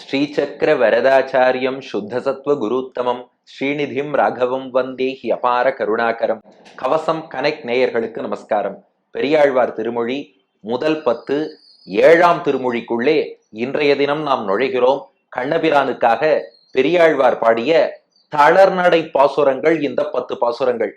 ஸ்ரீசக்கர வரதாச்சாரியம் சுத்தசத்வ குருத்தமம் ஸ்ரீநிதிம் ராகவம் வந்தே he அபார கருணாகரம். கவசம் connect நேயர்களுக்கு நமஸ்காரம். பெரியாழ்வார் திருமொழி முதல் பத்து ஏழாம் திருமொழிக்குள்ளே இன்றைய தினம் நாம் நுழைகிறோம். கண்ணபிரானுக்காக பெரியாழ்வார் பாடிய தளர்நடை பாசுரங்கள் இந்த பத்து பாசுரங்கள்.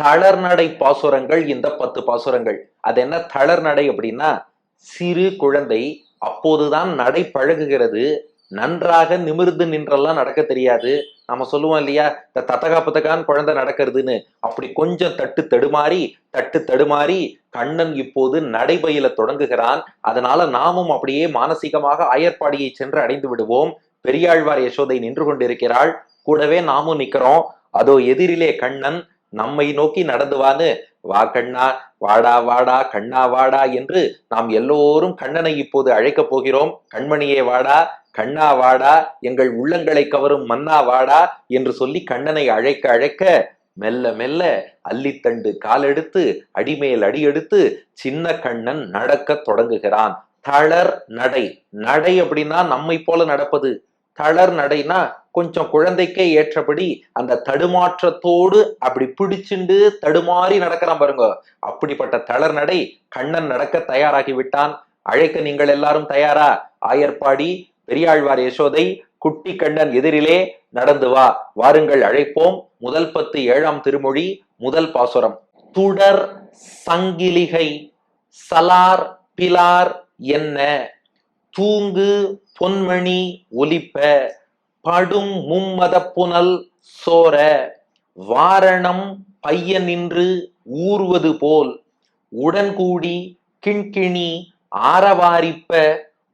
தளர்நடை பாசுரங்கள் இந்த பத்து பாசுரங்கள். அது என்ன தளர்நடை அப்படின்னா சிறு குழந்தை அப்போதுதான் நடை பழகுகிறது. நன்றாக நிமிர்ந்து நின்றெல்லாம் நடக்க தெரியாது. நம்ம சொல்லுவோம் இல்லையா இந்த தத்தகா குழந்தை நடக்கிறதுன்னு. அப்படி கொஞ்சம் தட்டு தடுமாறி தட்டு தடுமாறி கண்ணன் இப்போது நடைபயில தொடங்குகிறான். அதனால நாமும் அப்படியே மானசீகமாக ஆயர்பாடியை சென்று அடைந்து விடுவோம். பெரியாழ்வார் யசோதை நின்று கொண்டிருக்கிறாள். கூடவே நாமும் நிக்கிறோம். அதோ எதிரிலே கண்ணன் நம்மை நோக்கி நடந்து வான்னு வா கண்ணா வாடா வாடா கண்ணா வாடா என்று நாம் எல்லோரும் கண்ணனை இப்போது அழைக்கப் போகிறோம். கண்மணியே வாடா கண்ணா வாடா எங்கள் உள்ளங்களை கவரும் மன்னா வாடா என்று சொல்லி கண்ணனை அழைக்க அழைக்க மெல்ல மெல்ல அள்ளித்தண்டு காலெடுத்து அடிமேல் அடி எடுத்து சின்ன கண்ணன் நடக்கத் தொடங்குகிறான். தளர் நடை. நடை அப்படின்னா நம்மை போல நடப்பது. தளர் நடைனா கொஞ்சம் குழந்தைக்கே ஏற்றபடி அந்த தடுமாற்றத்தோடு அப்படி பிடிச்சுண்டு தடுமாறி நடக்கிறான் பாருங்க. அப்படிப்பட்ட தளர் நடை கண்ணன் நடக்க தயாராகி விட்டான். அழைக்க நீங்கள் எல்லாரும் தயாரா? ஆயர்பாடி பெரியாழ்வார் யசோதை குட்டி கண்ணன் எதிரிலே நடந்து வா. வாருங்கள் அழைப்போம். முதல் பத்து ஏழாம் திருமொழி முதல் பாசுரம். துடர் சங்கிலிகை சலார் பிலார் என்ன? தூங்கு பொன்மணி ஒலிப்ப படும் மும்மத புனல் சோர வாரணம் பையனின்று ஊர்வது போல் உடன்கூடி கிண்கிணி ஆரவாரிப்ப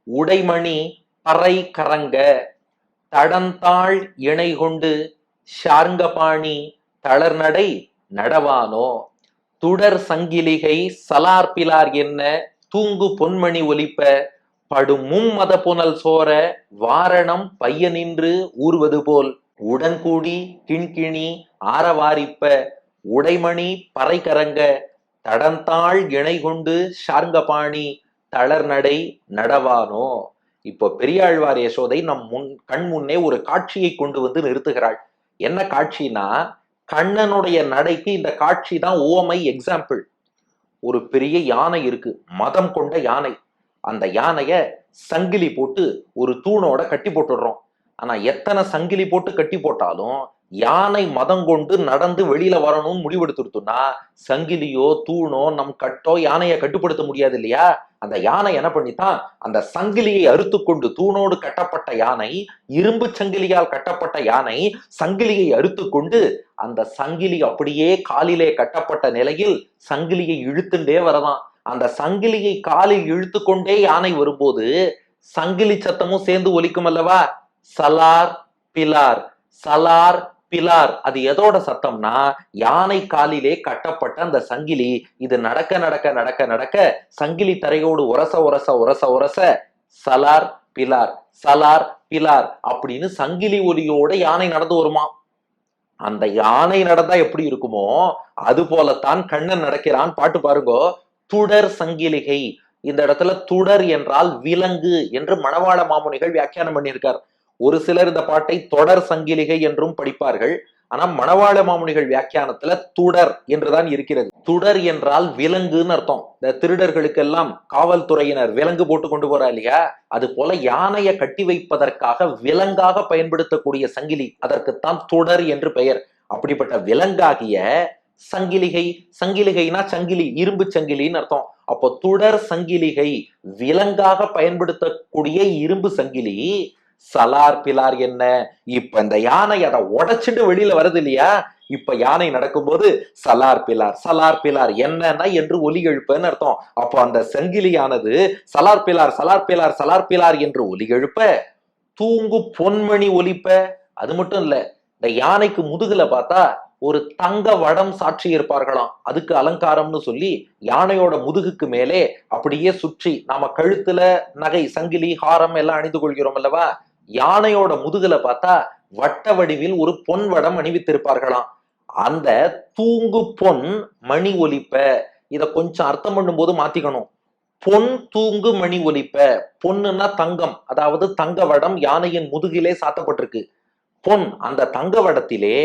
உடைமணி பறை கரங்க தடந்தாள் இணை கொண்டு ஷார்ங்கபாணி தளர்நடை நடவானோ? துடர் சங்கிலிகை சலார்பிலார் என்ன? தூங்கு பொன்மணி ஒலிப்ப படும் மும்மத புனல் சோர வாரணம் பையனின்று ஊர்வது போல். உடன்கூடி கிண்கிணி ஆரவாரிப்ப உடைமணி பறைகரங்க தடந்தாள் இணை கொண்டு ஷார்ங்கபாணி தளர்நடை நடவானோ? இப்போ பெரியாழ்வார் யசோதை நம் முன் கண் முன்னே ஒரு காட்சியை கொண்டு வந்து நிறுத்துகிறாள். என்ன காட்சினா கண்ணனுடைய நடைக்கு இந்த காட்சி தான் ஓமை எக்ஸாம்பிள் ஒரு பெரிய யானை இருக்கு மதம் கொண்ட யானை. அந்த யானையை சங்கிலி போட்டு ஒரு தூணோட கட்டி போட்டுடுறோம். ஆனா எத்தனை சங்கிலி போட்டு கட்டி போட்டாலும் யானை மதம் கொண்டு நடந்து வெளியில வரணும்னு முடிவெடுத்துருத்தோம்னா சங்கிலியோ தூணோ நம் கட்டோ யானையை கட்டுப்படுத்த முடியாது இல்லையா? அந்த யானை என்ன பண்ணித்தான் அந்த சங்கிலியை அறுத்து கொண்டு தூணோடு கட்டப்பட்ட யானை இரும்பு சங்கிலியால் கட்டப்பட்ட யானை சங்கிலியை அறுத்து கொண்டு அந்த சங்கிலி அப்படியே காலிலே கட்டப்பட்ட நிலையில் சங்கிலியை இழுத்துண்டே வரதான் அந்த சங்கிலியை காலில் இழுத்து கொண்டே யானை வரும்போது சங்கிலி சத்தமும் சேர்ந்து ஒலிக்கும் அல்லவா? சலார் பிலார். சலார் பிலார். அது எதோட சத்தம்னா யானை காலிலே கட்டப்பட்ட அந்த சங்கிலி இது நடக்க நடக்க நடக்க நடக்க சங்கிலி தரையோடு உரச உரச உரச உரச சலார் பிலார். சலார் பிலார். அப்படின்னு சங்கிலி ஒலியோட யானை நடந்து வருமா? அந்த யானை நடந்தா எப்படி இருக்குமோ அது போலத்தான் கண்ணன் நடக்கிறான். பாட்டு பாருங்கோ. துடர் சங்கிலிகை. இந்த இடத்துல துடர் என்றால் விலங்கு என்று மணவாள மாமுனிகள் வியாக்கியானம் பண்ணியிருக்கார். ஒரு சிலர் இந்த பாட்டை தொடர் சங்கிலிகை என்றும் படிப்பார்கள். ஆனா மணவாள மாமுனிகள் வியாக்கியானத்துல துடர் என்றுதான் இருக்கிறது. துடர் என்றால் விலங்குன்னு அர்த்தம். இந்த திருடர்களுக்கெல்லாம் காவல்துறையினர் விலங்கு போட்டு கொண்டு போறா இல்லையா? அது போல யானையை கட்டி வைப்பதற்காக விலங்காக பயன்படுத்தக்கூடிய சங்கிலி. அதற்குத்தான் துடர் என்று பெயர். அப்படிப்பட்ட விலங்காகிய சங்கிலிகை சங்கிலிகைனா சங்கிலி இரும்பு சங்கிலின்னு அர்த்தம். அப்போ துடர் சங்கிலிகை விலங்காக பயன்படுத்தக்கூடிய இரும்பு சங்கிலி சலார் பிலார் என்ன? இப்ப இந்த யானை அதை உடைச்சிட்டு வெளியில வருது இல்லையா? இப்ப யானை நடக்கும்போது சலார் பிலார் சலார் பிலார் என்னன்னா என்று ஒலி எழுப்பன்னு அர்த்தம். அப்போ அந்த சங்கிலியானது சலார் பிலார் சலார் பிலார் சலார் பிலார் என்று ஒலி எழுப்ப தூங்கு பொன்மணி ஒலிப்ப. அது மட்டும் இல்ல இந்த யானைக்கு முதுகுல பார்த்தா ஒரு தங்க வடம் சாட்சி இருப்பார்களாம். அதுக்கு அலங்காரம்னு சொல்லி யானையோட முதுகுக்கு மேலே அப்படியே சுற்றி நாம கழுத்துல நகை சங்கிலி ஹாரம் எல்லாம் அணிந்து கொள்கிறோம் அல்லவா? யானையோட முதுகுல பார்த்தா வட்ட வடிவில் ஒரு பொன் வடம் அணிவித்திருப்பார்களாம். அந்த தூங்கு பொன் மணி ஒலிப்ப இத கொஞ்சம் அர்த்தம் பண்ணும்போது மாத்திக்கணும். பொன் தூங்கு மணி ஒலிப்ப பொன்னுன்னா தங்கம் அதாவது தங்க வடம் யானையின் முதுகிலே சாத்தப்பட்டிருக்கு. பொன் அந்த தங்க வடத்திலே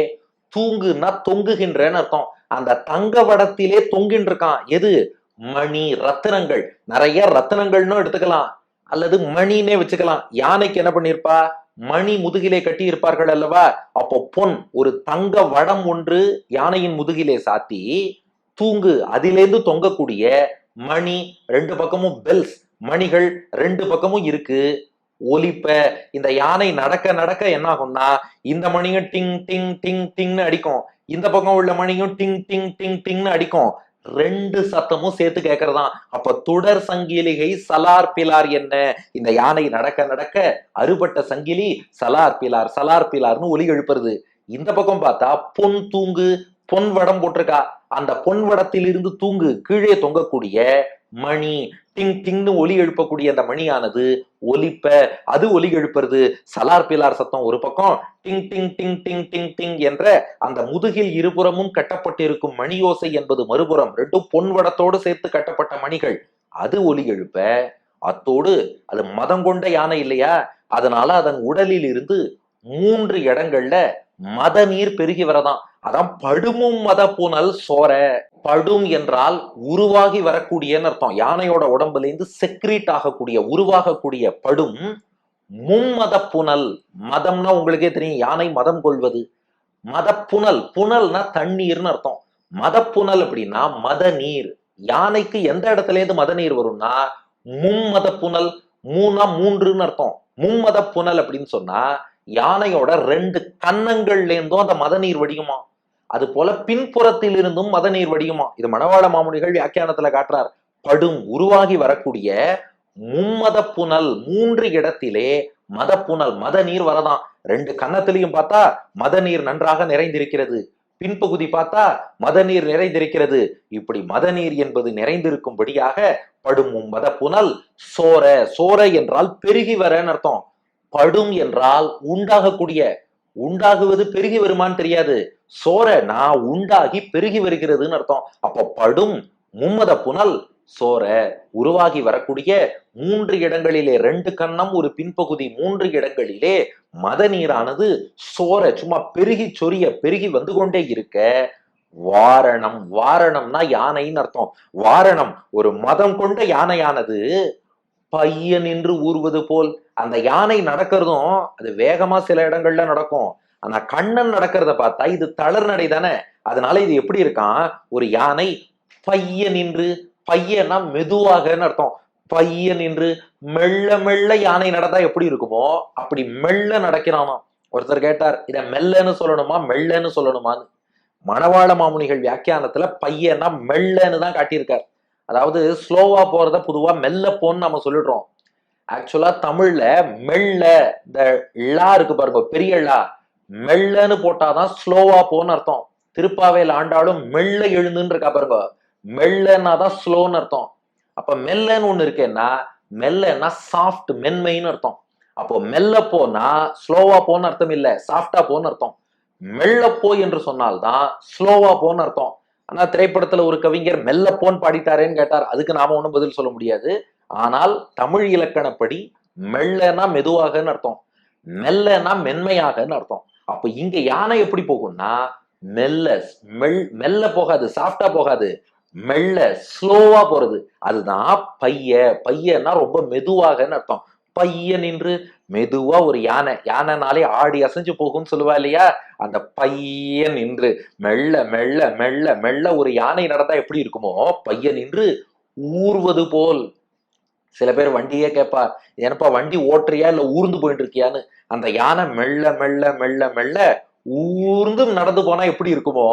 தூங்குன்னா தொங்குகின்றன்னு அர்த்தம். அந்த தங்க வடத்திலே தொங்கின்னு இருக்கான் எது? மணி ரத்தினங்கள். நிறைய ரத்தினங்கள்னு எடுத்துக்கலாம். அல்லது மணினே வச்சுக்கலாம். யானைக்கு என்ன பண்ணிருப்பா மணி முதுகிலே கட்டி இருப்பார்கள் அல்லவா? அப்போ பொன் ஒரு தங்க வடம் ஒன்று யானையின் முதுகிலே சாத்தி தூங்கு. அதிலேந்து தொங்கக்கூடிய மணி ரெண்டு பக்கமும் பெல்ஸ் மணிகள் ரெண்டு பக்கமும் இருக்கு. ஒலிப்ப இந்த யானை நடக்க நடக்க என்ன ஆகும்னா இந்த மணியும் டிங் டிங் டிங் டிங்னு அடிக்கும். இந்த பக்கம் உள்ள மணியும் டிங் டிங் டிங் டிங்னு அடிக்கும். ரெண்டு சத்தமும் சேர்த்து கேட்கறதான் அப்ப தொடர் சங்கிலிகை சலார் பிலார் என்ன? இந்த யானை நடக்க நடக்க அறுபட்ட சங்கிலி சலார் பிலார் சலார் பிலார்னு ஒலி எழுப்புறது. இந்த பக்கம் பார்த்தா பொன் தூங்கு பொன் வடம் போட்டிருக்கா. அந்த பொன் வடத்திலிருந்து தூங்கு கீழே தொங்கக்கூடிய மணி. டிங் டிங்னு ஒலி எழுப்பக்கூடிய அந்த மணியானது ஒலிப்ப அது ஒலி எழுப்புறது சலார் பிலார் சத்தம் ஒரு பக்கம் டிங் டிங் டிங் டிங் டிங் டிங் என்ற அந்த முதுகில் இருபுறமும் கட்டப்பட்டிருக்கும் மணியோசை என்பது மறுபுறம் ரெண்டும் பொன் வடத்தோடு சேர்த்து கட்டப்பட்ட மணிகள். அது ஒலி எழுப்ப அத்தோடு அது மதம் கொண்ட யானை இல்லையா? அதனால அதன் உடலில் இருந்து மூன்று இடங்கள்ல மத நீர் பெருகி வரதாம் அதான் படுமும் மத புனல் சோர படும் என்றால் உருவாகி வரக்கூடியன்னு அர்த்தம். யானையோட உடம்புலேருந்து செக்ரீட் ஆகக்கூடிய உருவாகக்கூடிய படும் மும்மத புனல் மதம்னா உங்களுக்கே தெரியும் யானை மதம் கொள்வது. மத புனல்னா தண்ணீர்னு அர்த்தம். மத அப்படின்னா மத நீர். யானைக்கு எந்த இடத்துல இருந்து மத நீர் வரும்னா மும்மத புனல் மூணா மூன்றுன்னு அர்த்தம். மும்மத புனல் அப்படின்னு சொன்னா யானையோட ரெண்டு கன்னங்கள்ல இருந்தும் அந்த மத நீர் வடியுமா? அது போல பின்புறத்தில் இருந்தும் மத நீர் வடியுமா? இது மணவாள மாமுனிகள் வியாக்கியானத்துல காட்டுறார். படும் உருவாகி வரக்கூடிய மும்மத புனல் மூன்று இடத்திலே மத புனல் மத நீர் வரதான். ரெண்டு கன்னத்திலையும் பார்த்தா மத நீர் நன்றாக நிறைந்திருக்கிறது. பின்பகுதி பார்த்தா மத நீர் நிறைந்திருக்கிறது. இப்படி மத நீர் என்பது நிறைந்திருக்கும்படியாக படும் மத புனல் சோர சோர என்றால் பெருகி வரன்னு அர்த்தம். படும் என்றால் உண்டாகக்கூடிய உண்டாகுவது பெருகி வருமான்னு தெரியாது. சோர நான் உண்டாகி பெருகி வருகிறதுன்னு அர்த்தம். அப்ப படும் மும்மத புனல் சோர உருவாகி வரக்கூடிய மூன்று இடங்களிலே ரெண்டு கன்னம் ஒரு பின்பகுதி மூன்று இடங்களிலே மத நீரானது சோர சும்மா பெருகி சொரிய பெருகி வந்து கொண்டே இருக்க வாரணம். வாரணம்னா யானைன்னு அர்த்தம். வாரணம் ஒரு மதம் கொண்ட யானையானது பையன் என்று ஊறுவது போல். அந்த யானை நடக்கிறதும் அது வேகமா சில இடங்கள்ல நடக்கும். ஆனா கண்ணன் நடக்கிறத பார்த்தா இது தளர் நடை தானே? அதனால இது எப்படி இருக்கான்? ஒரு யானை பையன் நின்று பையனா மெதுவாகன்னு அர்த்தம். பையன் நின்று மெல்ல மெல்ல யானை நடந்தா எப்படி இருக்குமோ அப்படி மெல்ல நடக்கிறானா ஒருத்தர் கேட்டார் இத மெல்லன்னு சொல்லணுமா மெல்லன்னு சொல்லணுமான்னு? மணவாள மாமுனிகள் வியாக்கியானத்துல பையனா மெல்லன்னு தான் காட்டியிருக்கார். அதாவது ஸ்லோவா போறத பொதுவா மெல்ல போன்னு நம்ம சொல்லிடுறோம். ஆக்சுவலா தமிழ்ல மெல்ல இந்த ழா இருக்கு பாருங்க பெரிய ழா. மெல்லன்னு போட்டாதான் ஸ்லோவா போன்னு அர்த்தம். திருப்பாவையில் ஆண்டாலும் மெல்ல எழுந்துன்னு இருக்கா பாருங்க. மெல்லன்னா தான் ஸ்லோன்னு அர்த்தம். அப்ப மெல்லன்னு ஒண்ணு இருக்கேன்னா மெல்லன்னா சாஃப்ட் மென்மைன்னு அர்த்தம். அப்போ மெல்ல போனா ஸ்லோவா போன்னு அர்த்தம் இல்ல சாஃப்டா போன்னு அர்த்தம். மெல்ல போ என்று சொன்னால்தான் ஸ்லோவா போன்னு அர்த்தம். ஆனா திரைப்படத்துல ஒரு கவிஞர் மெல்ல போன் பாடிட்டாரேன்னு கேட்டார். அதுக்கு நாம ஒன்றும் பதில் சொல்ல முடியாது. ஆனால் தமிழ் இலக்கணப்படி மெல்லனா மெதுவாகன்னு அர்த்தம். மெல்லனா மென்மையாகன்னு அர்த்தம். அப்ப இங்க யானை எப்படி போகும்னா மெல்ல மெல் மெல்ல போகாது சாஃப்டா போகாது. மெல்ல ஸ்லோவா போறது. அதுதான் பைய பையன்னா ரொம்ப மெதுவாகன்னு அர்த்தம். பையன் நின்று மெதுவா ஒரு யானை யானைனாலே ஆடி அசைஞ்சு போகும்னு சொல்லுவா இல்லையா? அந்த பையன் நின்று மெல்ல மெல்ல மெல்ல மெல்ல ஒரு யானை நடந்தா எப்படி இருக்குமோ பையன் நின்று ஊர்வது போல். சில பேர் வண்டியே கேட்பா ஏனப்பா வண்டி ஓட்டுறியா இல்ல ஊர்ந்து போயிட்டு இருக்கியான்னு அந்த யானை மெல்ல மெல்ல மெல்ல மெல்ல ஊர்ந்து நடந்து போனா எப்படி இருக்குமோ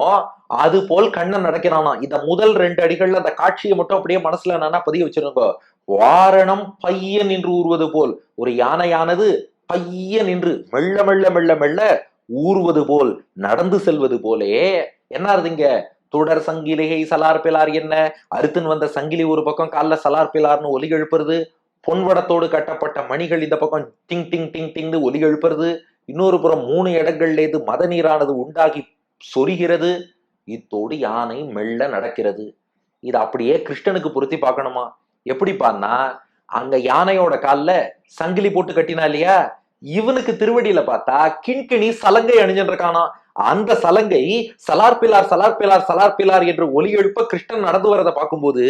அது போல் கண்ணன் நடக்கிறானா இந்த முதல் ரெண்டு அடிகள்ல அந்த காட்சியை மட்டும் அப்படியே மனசுல என்னன்னா பதிய வச்சிருங்க வாரணம் பையன் நின்று ஊறுவது போல். ஒரு யானையானது பையன் நின்று மெல்ல மெல்ல மெல்ல மெல்ல ஊறுவது போல் நடந்து செல்வது போலே. என்ன இங்க? தொடர் சங்கிலிகை சலார் பிலார் என்ன? அறுத்துன்னு வந்த சங்கிலி ஒரு பக்கம் கால சலார் பிலார்னு ஒலி எழுப்புறது. பொன்வடத்தோடு கட்டப்பட்ட மணிகள் இந்த பக்கம் டிங் டிங் டிங் டிங்னு ஒலி எழுப்புறது. இன்னொரு புறம் மூணு இடங்கள்லேருந்து மத நீரானது உண்டாகி சொரிகிறது. இத்தோடு யானை மெல்ல நடக்கிறது. இது அப்படியே கிருஷ்ணனுக்கு பொருத்தி பார்க்கணுமா? எப்படிப்பான்னா அங்க யானையோட கால்ல சங்கிலி போட்டு கட்டினா இல்லையா? இவனுக்கு திருவடியில பார்த்தா கிண்கிணி சலங்கை அணிஞ்சிருக்கானா அந்த சலங்கை சலார் பிலார் சலார் பிலார் சலார் பிலார் என்று ஒலி எழுப்ப கிருஷ்ணன் நடந்து வரதை பார்க்கும்போது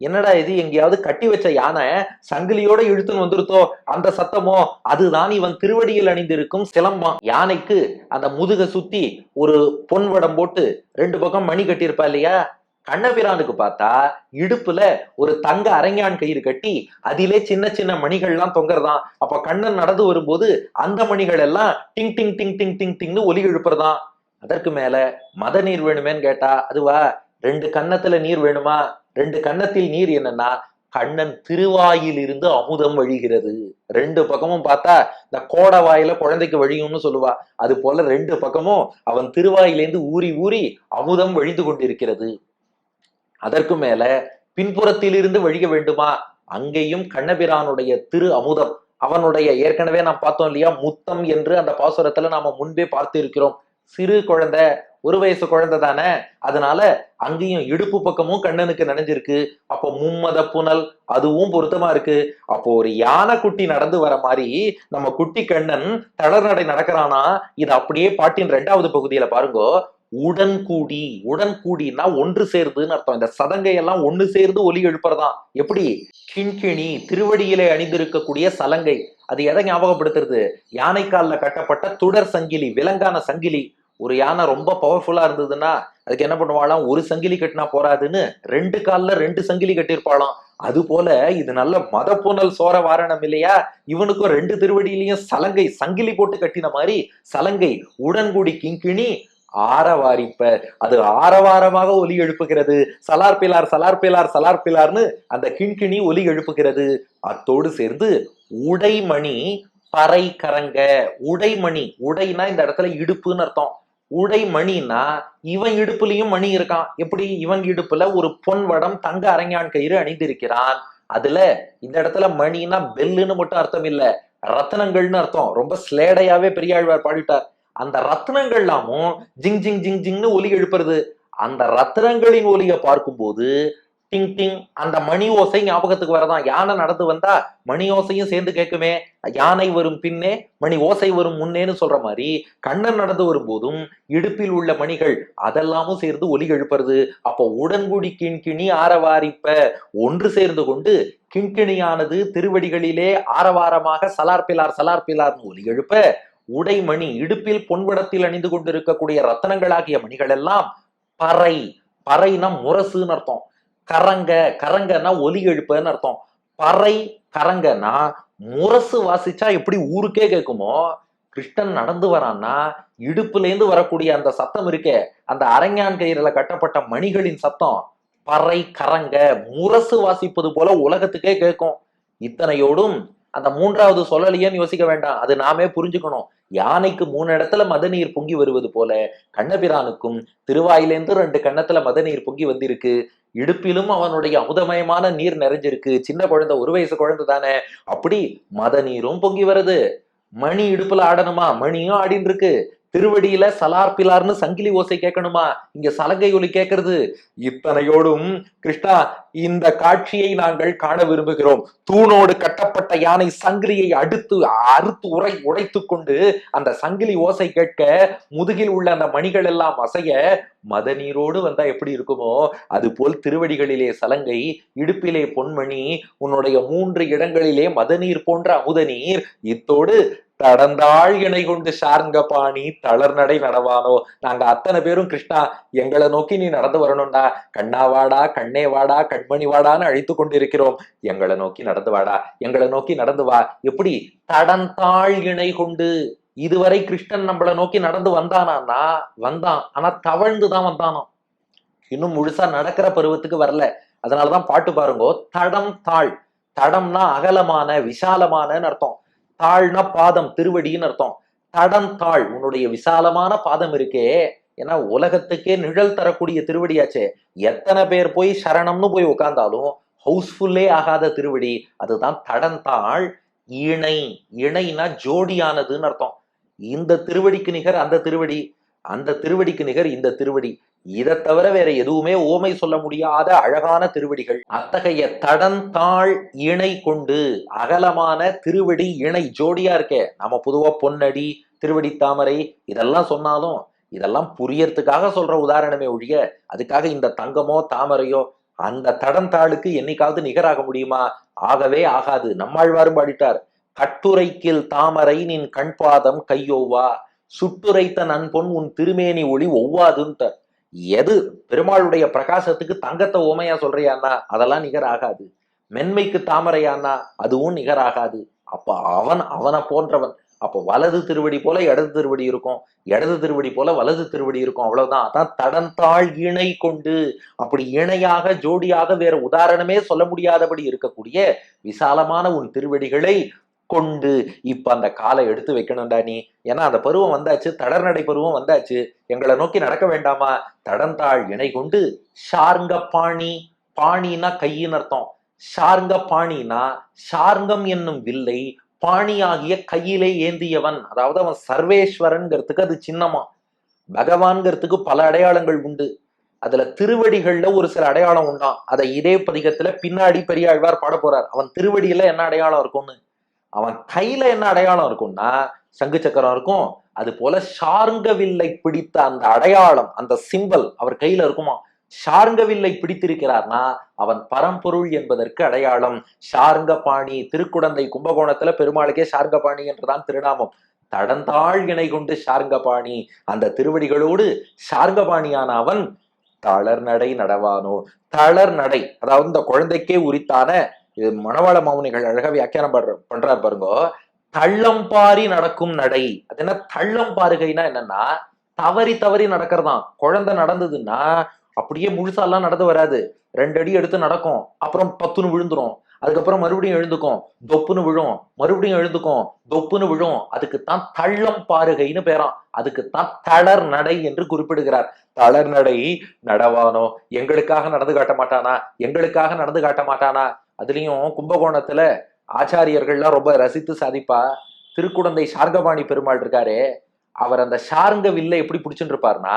என்னடா இது எங்கேயாவது கட்டி வச்ச யானை சங்கிலியோட இழுத்துன்னு வந்துருத்தோ? அந்த சத்தமோ? அதுதான் இவன் திருவடியில் அணிந்திருக்கும் சிலம்பம். யானைக்கு அந்த முதுக சுத்தி ஒரு பொன் வடம் போட்டு ரெண்டு பக்கம் மணி கட்டியிருப்பா இல்லையா? கண்ணபிரானுக்கு பார்த்தா இடுப்புல ஒரு தங்க அரங்கான் கயிறு கட்டி அதிலே சின்ன சின்ன மணிகள்லாம் தொங்குறதாம். அப்ப கண்ணன் நடந்து வரும்போது அந்த மணிகள் எல்லாம் டிங் டிங் டிங் டிங் டிங் டிங்னு ஒலி எழுப்புறதாம். அதற்கு மேல மத நீர் வேணுமேன்னு கேட்டா அதுவா ரெண்டு கன்னத்துல நீர் வேணுமா? ரெண்டு கன்னத்தில் நீர் என்னன்னா கண்ணன் திருவாயில் இருந்து அமுதம் வழிகிறது. ரெண்டு பக்கமும் பார்த்தா இந்த கோட வாயில குழந்தைக்கு வழியும்னு சொல்லுவா. அது போல ரெண்டு பக்கமும் அவன் திருவாயிலேருந்து ஊறி ஊறி அமுதம் வழிந்து கொண்டிருக்கிறது. அதற்கு மேல பின்புறத்தில் இருந்து வழிய வேண்டுமா? அங்கேயும் கண்ணபிரானுடைய திரு அமுதம். அவனுடைய ஏற்கனவே நாம் பார்த்தோம் இல்லையா? முத்தம் என்று அந்த பாசுரத்துல நாம முன்பே பார்த்து இருக்கிறோம் சிறு குழந்தை ஒரு வயசு குழந்தை தானே. அதனால அங்கேயும் இடுப்பு பக்கமும் கண்ணனுக்கு நனைஞ்சிருக்கு. அப்போ மும்மத புனல் அதுவும் பொருத்தமா இருக்கு. அப்போ ஒரு யானை குட்டி நடந்து வர மாதிரி நம்ம குட்டி கண்ணன் தளர்நடை நடக்கிறானா? இது அப்படியே பாட்டின் ரெண்டாவது பகுதியில பாருங்கோ. உடன்கூடி உடன்கூடினா ஒன்று சேர்ந்துன்னு அர்த்தம். இந்த சதங்கை எல்லாம் ஒன்று சேர்ந்து ஒலி எழுப்புறதான் எப்படி? கிண்கிணி திருவடியிலே அணிந்திருக்கக்கூடிய சலங்கை. அது எதை ஞாபகப்படுத்துறது? யானைக்காலில் கட்டப்பட்ட துடர் சங்கிலி விலங்கான சங்கிலி. ஒரு யானை ரொம்ப பவர்ஃபுல்லா இருந்ததுன்னா அதுக்கு என்ன பண்ணுவாளாம்? ஒரு சங்கிலி கட்டினா போறாதுன்னு ரெண்டு காலில் ரெண்டு சங்கிலி கட்டியிருப்பாளாம். அது போல இது நல்ல மதப்புணல் சோர வாரணம் இல்லையா? இவனுக்கும் ரெண்டு திருவடியிலையும் சலங்கை சங்கிலி போட்டு கட்டின மாதிரி சலங்கை. உடன்குடி கிங்கிணி ஆரவாரிப்பர். அது ஆரவாரமாக ஒலி எழுப்புகிறது. சலார் பிலார் சலார் பிலார் சலார் பிலார்னு அந்த கிண்கிணி ஒலி எழுப்புகிறது. அத்தோடு சேர்ந்து உடைமணி பறை கரங்க உடைமணி உடைனா இந்த இடத்துல இடுப்புன்னு அர்த்தம். உடைமணின்னா இவன் இடுப்புலயும் மணி இருக்கான். எப்படி? இவன் இடுப்புல ஒரு பொன் வடம் தங்க அரங்கான் கயிறு அணிந்திருக்கிறான். அதுல இந்த இடத்துல மணின்னா பெல்லுன்னு மட்டும் அர்த்தம் இல்ல. ரத்னங்கள்னு அர்த்தம். ரொம்ப ஸ்லேடையாவே பெரியாழ்வார் பாடிட்டார். அந்த ரத்னங்கள்லாமும் ஜிங் ஜிங் ஜிங் ஜிங்னு ஒலி எழுப்புறது. அந்த ரத்னங்களின் ஒலியை பார்க்கும்போது டிங் டிங் அந்த மணி ஓசை ஞாபகத்துக்கு வரதான். யானை நடந்து வந்தா மணி ஓசையும் சேர்ந்து கேட்குமே. யானை வரும் பின்னே மணி ஓசை வரும் முன்னேன்னு சொல்ற மாதிரி கண்ணன் நடந்து வரும்போதும் இடுப்பில் உள்ள மணிகள் அதெல்லாமும் சேர்ந்து ஒலி எழுப்புறது. அப்போ உடன்குடி கிண்கிணி ஆரவாரிப்ப. ஒன்று சேர்ந்து கொண்டு கிண்கிணியானது திருவடிகளிலே ஆரவாரமாக சலார் பிலார் சலார் பிலார்னு ஒலி எழுப்ப. உடைமணி இடுப்பில் பொன்படத்தில் அணிந்து கொண்டிருக்கக்கூடிய ரத்தனங்களாகிய மணிகள் எல்லாம் பறை. பறைனா முரசுன்னு அர்த்தம். கரங்க கரங்கன்னா ஒலி எழுப்புன்னு அர்த்தம். பறை கரங்கன்னா முரசு வாசிச்சா எப்படி ஊருக்கே கேட்குமோ கிருஷ்ணன் நடந்து வரான்னா இடுப்புலேருந்து வரக்கூடிய அந்த சத்தம் இருக்கே அந்த அரங்கான் கயிறுல கட்டப்பட்ட மணிகளின் சத்தம். பறை கரங்க முரசு வாசிப்பது போல உலகத்துக்கே கேட்கும். இத்தனையோடும் அந்த மூன்றாவது சொல்லலையேன்னு யோசிக்க வேண்டாம். அது நாமே புரிஞ்சுக்கணும். யானைக்கு மூணு இடத்துல மத நீர் பொங்கி வருவது போல கண்ணபிரானுக்கும் திருவாயிலேருந்து ரெண்டு கண்ணத்துல மத நீர் பொங்கி வந்திருக்கு. இடுப்பிலும் அவனுடைய அமுதமயமான நீர் நிறைஞ்சிருக்கு. சின்ன குழந்தை ஒரு வயசு குழந்தை தானே. அப்படி மத நீரும் பொங்கி வருது. மணி இடுப்புல ஆடணுமா? மணியும் ஆடின்னு இருக்கு திருவடியில சலார் பிலார்னு சங்கிலி ஓசை கேட்கணுமா? இங்க சலங்கை ஒலி கேட்கறது. இத்தனையோடும் கிருஷ்ணா இந்த காட்சியை நாங்கள் காண விரும்புகிறோம். தூணோடு கட்டப்பட்ட யானை சங்கிலியை அடுத்து அறுத்து உரை உடைத்து கொண்டு அந்த சங்கிலி ஓசை கேட்க முதுகில் உள்ள அந்த மணிகள் எல்லாம் அசைய மத நீரோடு வந்தா எப்படி இருக்குமோ? அது போல் திருவடிகளிலே சலங்கை இடுப்பிலே பொன்மணி உன்னுடைய மூன்று இடங்களிலே மதநீர் போன்ற அமுத நீர் இத்தோடு தடந்தாள் இணை கொண்டு சார்ங்க பாணி தளர்நடை நடவானோ? நாங்க அத்தனை பேரும் கிருஷ்ணா எங்களை நோக்கி நீ நடந்து வரணும்டா. கண்ணா வாடா கண்ணே வாடா கண்மணி வாடான்னு அழித்து கொண்டிருக்கிறோம். எங்களை நோக்கி நடந்து வாடா எங்களை நோக்கி நடந்து வா. எப்படி? தடந்தாள் இணை கொண்டு இதுவரை கிருஷ்ணன் நம்மள நோக்கி நடந்து வந்தானா வந்தான். ஆனா தவழ்ந்துதான் வந்தானோ? இன்னும் முழுசா நடக்கிற பருவத்துக்கு வரல. அதனாலதான் பாட்டு பாருங்கோ. தடம் தாழ் தடம்னா அகலமான விசாலமானன்னு அர்த்தம். தாழ்னா பாதம் திருவடின்னு அர்த்தம். தடம் தாழ் உன்னுடைய விசாலமான பாதம் இருக்கே. ஏன்னா உலகத்துக்கே நிழல் தரக்கூடிய திருவடியாச்சே. எத்தனை பேர் போய் சரணம்னு போய் உட்கார்ந்தாலும் ஹவுஸ்ஃபுல்லே ஆகாத திருவடி அதுதான் தடந்தாள் இணை. இணைனா ஜோடியானதுன்னு அர்த்தம். இந்த திருவடிக்கு நிகர் அந்த திருவடி அந்த திருவடிக்கு நிகர் இந்த திருவடி. இதை தவிர வேற எதுவுமே ஓமை சொல்ல முடியாத அழகான திருவடிகள். அத்தகைய தடந்தாள் இணை கொண்டு அகலமான திருவடி இணை ஜோடியா இருக்கே. நம்ம பொதுவா பொன்னடி திருவடி தாமரை இதெல்லாம் சொன்னாலும் இதெல்லாம் புரியறதுக்காக சொல்ற உதாரணமே ஒழிய அதுக்காக இந்த தங்கமோ தாமரையோ அந்த தடந்தாளுக்கு என்னைக்காவது நிகராக முடியுமா? ஆகவே ஆகாது. நம்மாழ்வாரும் பாடிட்டார் கட்டுரைக்கில் தாமரை நின் கண்பாதம் கையோவா சுட்டுரைத்த நண்பொன் உன் திருமேனி ஒளி ஒவ்வாதுன்ட்டார். எது பெருமாளுடைய பிரகாசத்துக்கு தங்கத்தை ஓமையா சொல்றியான்னா அதெல்லாம் நிகர் ஆகாது மென்மைக்கு தாமரையானா அதுவும் நிகராகாது. அப்ப அவன் அவனை போன்றவன். அப்போ வலது திருவடி போல இடது திருவடி இருக்கும். இடது திருவடி போல வலது திருவடி இருக்கும். அவ்வளவுதான். அதான் தடந்தாள் இணை கொண்டு. அப்படி இணையாக ஜோடியாக வேற உதாரணமே சொல்ல முடியாதபடி இருக்கக்கூடிய விசாலமான உன் திருவடிகளை கொண்டு இப்ப அந்த காலை எடுத்து வைக்கணும்டா நீ. ஏன்னா அந்த பருவம் வந்தாச்சு தடர்நடை பருவம் வந்தாச்சு. எங்களை நோக்கி நடக்க வேண்டாமா? தடந்தாள் இணை கொண்டு ஷார்ங்க பாணி பாணினா கையின் அர்த்தம். ஷார்ங்க பாணினா ஷார்ங்கம் என்னும் வில்லை பாணியாகிய கையிலே ஏந்தியவன். அதாவது அவன் சர்வேஸ்வரன்கிறதுக்கு அது சின்னமா. பகவான்கிறதுக்கு பல அடையாளங்கள் உண்டு. அதுல திருவடிகள்ல ஒரு சில அடையாளம் உண்டாம். அதை இதே பதிகத்துல பின்னாடி பெரியாழ்வார் பாட போறார். அவன் திருவடியில என்ன அடையாளம் இருக்கும்னு? அவன் கையில என்ன அடையாளம் இருக்கும்னா சங்கு சக்கரம் இருக்கும். அது போல ஷார்ங்கவில்லை பிடித்த அந்த அடையாளம் அந்த சிம்பல் அவர் கையில இருக்குமா? ஷார்ங்கவில்லை பிடித்திருக்கிறார்னா அவன் பரம்பொருள் என்பதற்கு அடையாளம். ஷார்ங்கபாணி திருக்குடந்தை கும்பகோணத்துல பெருமாளுக்கே ஷார்ங்கபாணி என்றுதான் திருநாமம். தடந்தாள் இணை கொண்டு ஷார்ங்கபாணி அந்த திருவடிகளோடு ஷார்ங்கபாணியான அவன் தளர் நடை நடவானோ? தளர் நடை அதாவது இந்த குழந்தைக்கே உரித்தான இது மணவாள மௌனிகள் அழகா வியாக்கியானம் பண்ற பண்றாரு பாருங்க. தள்ளம்பாரி நடக்கும் நடை. அது என்ன தள்ளம் பாருகைன்னா என்னன்னா தவறி தவறி நடக்கிறதாம் குழந்தை நடந்ததுன்னா அப்படியே முழுசாலாம் நடந்து வராது. ரெண்டு அடி எடுத்து நடக்கும். அப்புறம் பத்துன்னு விழுந்துரும். அதுக்கப்புறம் மறுபடியும் எழுந்துக்கும். தொப்புன்னு விழும். மறுபடியும் எழுந்துக்கும். தொப்புன்னு விழும். அதுக்கு தான் தள்ளம் பாருகைன்னு பேராம். அதுக்கு தான் தளர் நடை என்று குறிப்பிடுகிறார். தளர் நடை நடவானோ? எங்களுக்காக நடந்து காட்ட மாட்டானா? எங்களுக்காக நடந்து காட்ட மாட்டானா? அதுலேயும் கும்பகோணத்துல ஆச்சாரியர்கள்லாம் ரொம்ப ரசித்து சாதிப்பா. திருக்குடந்தை சார்கபாணி பெருமாள் இருக்காரு அவர் அந்த சார்ங்க வில்ல எப்படி பிடிச்சுட்டு இருப்பாருன்னா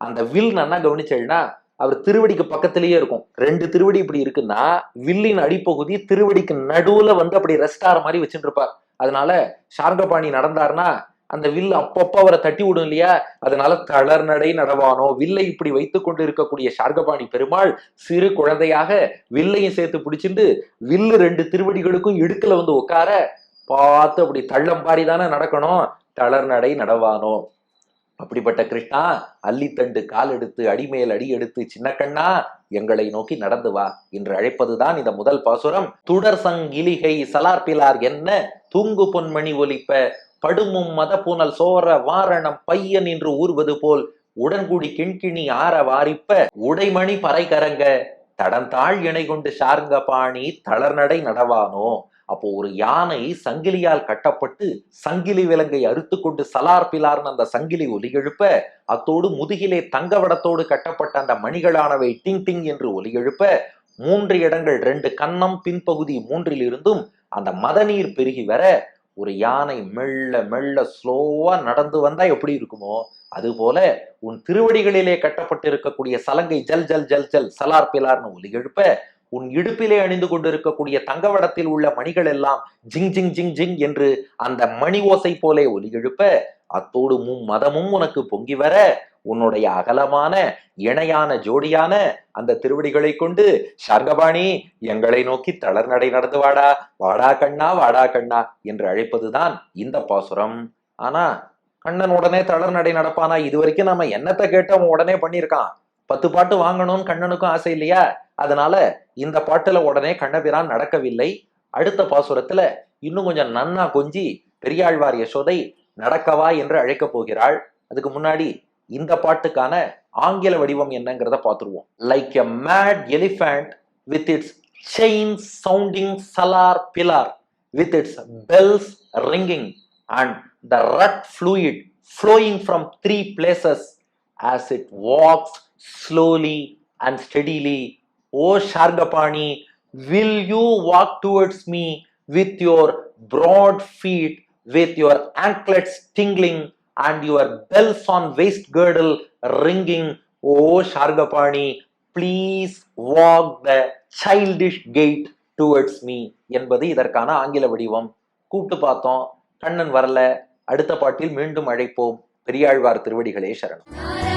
அந்த வில் நல்லா கவனிச்சேன்னா அவர் திருவடிக்கு பக்கத்திலேயே இருக்கும். ரெண்டு திருவடி இப்படி இருக்குன்னா வில்லின் அடிப்பகுதி திருவடிக்கு நடுவுல வந்து அப்படி ரெஸ்ட் ஆகிற மாதிரி வச்சுட்டு இருப்பார் அதனால சார்கபாணி நடந்தாருன்னா அந்த வில் அப்பப்போ அவரை தட்டி விடும் இல்லையா? அதனால தளர்நடை நடவானோ? வில்லை இப்படி வைத்துக் கொண்டு இருக்கக்கூடிய ஷார்கபாணி பெருமாள் சிறு குழந்தையாக வில்லையும் சேர்த்து பிடிச்சிட்டு வில்லு ரெண்டு திருவடிகளுக்கும் இடுக்குல வந்து உட்கார பார்த்து அப்படி தள்ளம்பாரி தானே நடக்கணும். தளர்நடை நடவானோ? அப்படிப்பட்ட கிருஷ்ணா அள்ளித்தண்டு கால் எடுத்து அடிமேல் அடி எடுத்து சின்ன கண்ணா எங்களை நோக்கி நடந்து வா என்று அழைப்பதுதான் இந்த முதல் பாசுரம். துடர் சங்கிலிகை சலார்பிலார் என்ன? தூங்கு பொன்மணி ஒலிப்ப படுமும் மத புனல் சோர வாரணம் பையன் என்று ஊர்வது போல் உடன்குடி கிண்கிணி ஆற வாரிப்ப உடைமணி பறை கரங்க தடந்தாள் இணை கொண்டு சார்ந்த பாணி தளர்நடை நடவானோ? அப்போ ஒரு யானை சங்கிலியால் கட்டப்பட்டு சங்கிலி விலங்கை அறுத்து கொண்டு சலார் பிலார்னு அந்த சங்கிலி ஒலி எழுப்ப அத்தோடு முதுகிலே தங்கவடத்தோடு கட்டப்பட்ட அந்த மணிகளானவை டிங் டிங் என்று ஒலி எழுப்ப மூன்று இடங்கள் ரெண்டு கன்னம் பின்பகுதி மூன்றில் இருந்தும் அந்த மதநீர் பெருகி வர ஒரு யானை மெல்ல மெல்ல ஸ்லோவா நடந்து வந்தா எப்படி இருக்குமோ அதுபோல உன் திருவடிகளிலே கட்டப்பட்டிருக்கக்கூடிய சலங்கை ஜல் ஜல் ஜல் ஜல் சலார் பிலார்னு ஒலி எழுப்ப உன் இடுப்பிலே அணிந்து கொண்டிருக்கக்கூடிய தங்கவடத்தில் உள்ள மணிகள் எல்லாம் ஜிங் ஜிங் ஜிங் ஜிங் என்று அந்த மணி ஓசை போலே ஒலி எழுப்ப அத்தோடு மும் மதமும் உனக்கு பொங்கி வர உன்னுடைய அகலமான இணையான ஜோடியான அந்த திருவடிகளை கொண்டு சார்கபாணி எங்களை நோக்கி தளர்நடை நடந்து வாடா வாடா கண்ணா வாடா கண்ணா என்று அழைப்பதுதான் இந்த பாசுரம். ஆனா கண்ணன் உடனே தளர்நடை நடப்பானா? இது வரைக்கும் நம்ம என்னத்தை கேட்டோம் உடனே பண்ணியிருக்கான்? பத்து பாட்டு வாங்கணும்னு கண்ணனுக்கும் ஆசை இல்லையா? அதனால இந்த பாட்டுல உடனே கண்ணபிரான் நடக்கவில்லை. அடுத்த பாசுரத்துல இன்னும் கொஞ்சம் நன்னா கொஞ்சி பெரியாழ்வார் யசோதை நடக்கவா என்று அழைக்கப் போகிறாள். அதுக்கு முன்னாடி இந்த பாட்டுக்கான ஆங்கில வடிவம் என்னங்கிறத பார்த்துருவோம் like a mad elephant with its chain sounding salar pilar with its bells ringing and the rut fluid flowing from three places as it walks slowly and steadily O Sharngapani will you walk towards me with your broad feet with your anklets tingling and your bells on waist girdle ringing O Sharngapani please walk the childish gait towards me என்பது இதற்கான ஆங்கில வடிவம். கூப்பிட்டு பார்த்தோம். கண்ணன் வரல. அடுத்த பாட்டில் மீண்டும் அழைப்போம். பெரியாழ்வார் திருவடிகளே சரணம்.